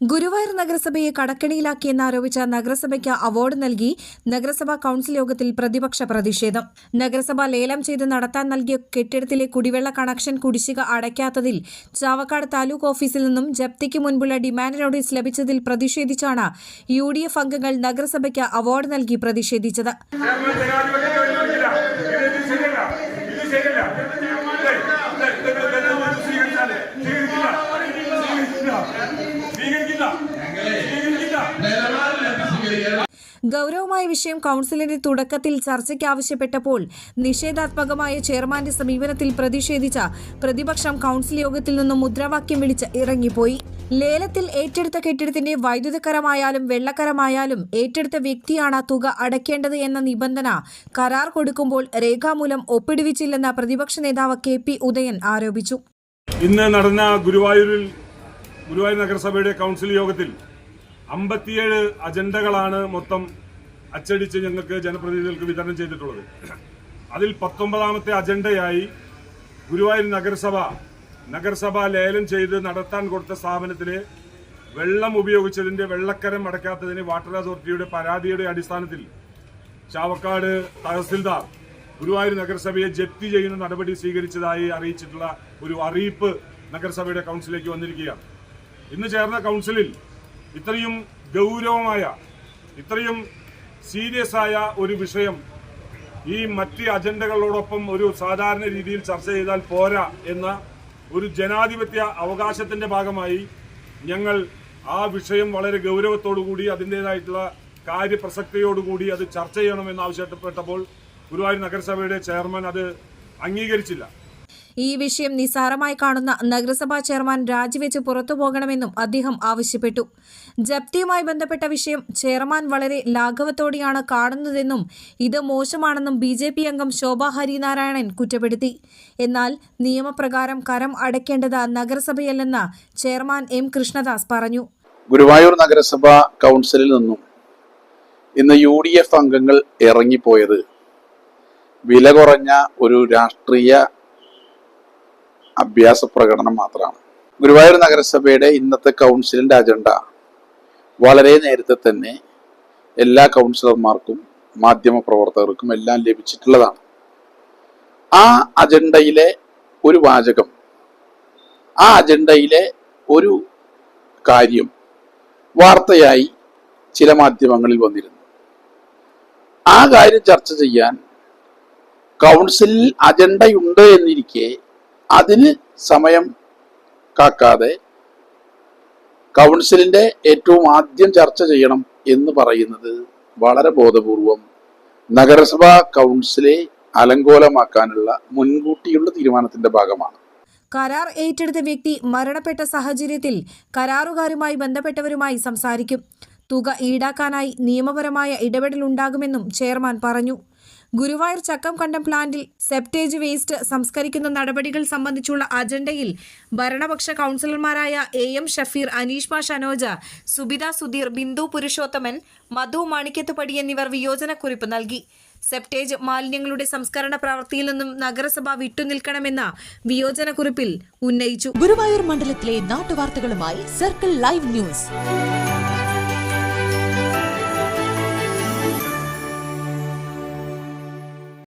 Guruvayur നഗരസഭയെ കടക്കണിയിലാക്കിയെന്നാരോപിച്ച നഗരസഭയ്ക്ക് award നൽകി നഗരസഭാ കൌൺസിൽ യോഗത്തിൽ പ്രതിപക്ഷ പ്രതിഷേധം. നഗരസഭ ലേലം ചെയ്ത് നടത്താൻ നൽകിയ കെട്ടിടത്തിലെ കുടിവെള്ള കണക്ഷൻ കുടിശ്ശിക അടയ്ക്കാത്തതിൽ ചാവക്കാട് താലൂക്ക് ഓഫീസിൽ നിന്നും ജപ്തിക്ക് മുൻപുള്ള ഡിമാൻഡ് നോട്ടീസ് ലഭിച്ചതിൽ പ്രതിഷേധിച്ചാണ് യു ഡി എഫ് അംഗങ്ങൾ നഗരസഭയ്ക്ക് അവാർഡ് നൽകി പ്രതിഷേധിച്ചത്. ഗൌരവമായ വിഷയം കൌൺസിലിന്റെ തുടക്കത്തിൽ ചർച്ചയ്ക്ക് ആവശ്യപ്പെട്ടപ്പോൾ നിഷേധാത്മകമായ ചെയർമാന്റെ സമീപനത്തിൽ പ്രതിഷേധിച്ച പ്രതിപക്ഷം കൌൺസിൽ യോഗത്തിൽ നിന്നും മുദ്രാവാക്യം വിളിച്ച് ഇറങ്ങിപ്പോയി. ലേലത്തിൽ ഏറ്റെടുത്ത കെട്ടിടത്തിന്റെ വൈദ്യുതകരമായാലും വെള്ളക്കരമായാലും ഏറ്റെടുത്ത വ്യക്തിയാണ് തുക അടയ്ക്കേണ്ടത് എന്ന നിബന്ധന കരാർ കൊടുക്കുമ്പോൾ രേഖാമൂലം ഒപ്പിടുവിച്ചില്ലെന്ന് പ്രതിപക്ഷ നേതാവ് കെ പി ഉദയൻ ആരോപിച്ചു. ഇന്ന് നടന്ന ഗുരുവായൂരിൽ ഗുരുവായൂർ നഗരസഭയുടെ കൗൺസിൽ യോഗത്തിൽ അമ്പത്തിയേഴ് അജണ്ടകളാണ് മൊത്തം അച്ചടിച്ച് ഞങ്ങൾക്ക് ജനപ്രതിനിധികൾക്ക് വിതരണം ചെയ്തിട്ടുള്ളത്. അതിൽ പത്തൊമ്പതാമത്തെ അജണ്ടയായി ഗുരുവായൂർ നഗരസഭ നഗരസഭ ലേലം ചെയ്ത് നടത്താൻ കൊടുത്ത സ്ഥാപനത്തിലെ വെള്ളം ഉപയോഗിച്ചതിന്റെ വെള്ളക്കരം അടയ്ക്കാത്തതിന് വാട്ടർ അതോറിറ്റിയുടെ പരാതിയുടെ അടിസ്ഥാനത്തിൽ ചാവക്കാട് തഹസിൽദാർ ഗുരുവായൂർ നഗരസഭയെ ജപ്തി ചെയ്യുന്ന നടപടി സ്വീകരിച്ചതായി അറിയിച്ചിട്ടുള്ള ഒരു അറിയിപ്പ് നഗരസഭയുടെ കൗൺസിലേക്ക് വന്നിരിക്കുകയാണ്. ഇന്ന് ചേർന്ന കൗൺസിലിൽ ഇത്രയും ഗൗരവമായ ഇത്രയും സീരിയസ് ആയ ഒരു വിഷയം ഈ മറ്റ് അജണ്ടകളോടൊപ്പം ഒരു സാധാരണ രീതിയിൽ ചർച്ച ചെയ്താൽ പോരാ എന്ന ഒരു ജനാധിപത്യ അവകാശത്തിന്റെ ഭാഗമായി ഞങ്ങൾ ആ വിഷയം വളരെ ഗൗരവത്തോടുകൂടി അതിന്റെതായിട്ടുള്ള കാര്യപ്രസക്തിയോടുകൂടി അത് ചർച്ച ചെയ്യണമെന്ന് ആവശ്യപ്പെട്ടപ്പോൾ ഗുരുവായൂർ നഗരസഭയുടെ ചെയർമാൻ അത് അംഗീകരിച്ചില്ല. ഈ വിഷയം നിസ്സാരമായി കാണുന്ന നഗരസഭാ ചെയർമാൻ രാജിവെച്ച് പുറത്തു പോകണമെന്നും അദ്ദേഹം ആവശ്യപ്പെട്ടു. ജപ്തിയുമായി ബന്ധപ്പെട്ട വിഷയം ചെയർമാൻ വളരെ ലാഘവത്തോടെയാണ് കാണുന്നതെന്നും ഇത് മോശമാണെന്നും ബി ജെ പി അംഗം ശോഭ ഹരിനാരായണൻ കുറ്റപ്പെടുത്തി. എന്നാൽ നിയമപ്രകാരം കരം അടയ്ക്കേണ്ടത് നഗരസഭയല്ലെന്ന് ചെയർമാൻ എം കൃഷ്ണദാസ് പറഞ്ഞു. ഗുരുവായൂർ നഗരസഭാ കൗൺസിലിൽ നിന്നും ഇന്ന് യു ഡി എഫ് അംഗങ്ങൾ ഇറങ്ങിപ്പോയത് വില കുറഞ്ഞ ഒരു രാഷ്ട്രീയ അഭ്യാസ പ്രകടനം മാത്രമാണ്. ഗുരുവായൂർ നഗരസഭയുടെ ഇന്നത്തെ കൗൺസിലിന്റെ അജണ്ട വളരെ നേരത്തെ തന്നെ എല്ലാ കൗൺസിലർമാർക്കും മാധ്യമ പ്രവർത്തകർക്കും എല്ലാം ലഭിച്ചിട്ടുള്ളതാണ്. ആ അജണ്ടയിലെ ഒരു വാചകം ആ അജണ്ടയിലെ ഒരു കാര്യം വാർത്തയായി ചില മാധ്യമങ്ങളിൽ വന്നിരുന്നു. ആ കാര്യം ചർച്ച ചെയ്യാൻ കൗൺസിലിൽ അജണ്ടയുണ്ട് എന്നിരിക്കെ അതിന് സമയം കാക്കാതെ കൗൺസിലിന്റെ ഏറ്റവും ആദ്യം ചർച്ച ചെയ്യണം എന്ന് പറയുന്നത് വളരെ ബോധപൂർവം നഗരസഭാ കൗൺസിലെ അലങ്കോലമാക്കാനുള്ള മുൻകൂട്ടിയുള്ള തീരുമാനത്തിന്റെ ഭാഗമാണ്. കരാർ ഏറ്റെടുത്ത വ്യക്തി മരണപ്പെട്ട സാഹചര്യത്തിൽ കരാറുകാരുമായി ബന്ധപ്പെട്ടവരുമായി സംസാരിക്കും. തുക ഈടാക്കാനായി നിയമപരമായ ഇടപെടലുണ്ടാകുമെന്നും ചെയർമാൻ പറഞ്ഞു. ഗുരുവായൂർ ചക്കം കണ്ടം പ്ലാന്റിൽ സെപ്റ്റേജ് വേസ്റ്റ് സംസ്കരിക്കുന്ന നടപടികൾ സംബന്ധിച്ചുള്ള അജണ്ടയിൽ ഭരണപക്ഷ കൗൺസിലർമാരായ എ എം ഷഫീർ അനീഷ്മ ഷനോജ സുബിത സുധീർ ബിന്ദു പുരുഷോത്തമൻ മധു മാണിക്യത്തുപടി എന്നിവർ വിയോജനക്കുറിപ്പ് നൽകി. സെപ്റ്റേജ് മാലിന്യങ്ങളുടെ സംസ്കരണ പ്രവൃത്തിയിൽ നിന്നും നഗരസഭ വിട്ടുനിൽക്കണമെന്ന വിയോജനക്കുറിപ്പിൽ ഉന്നയിച്ചു. ഗുരുവായൂർ മണ്ഡലത്തിലെ നാട്ടുവാർത്തകളുമായി സർക്കിൾ ലൈവ് ന്യൂസ്.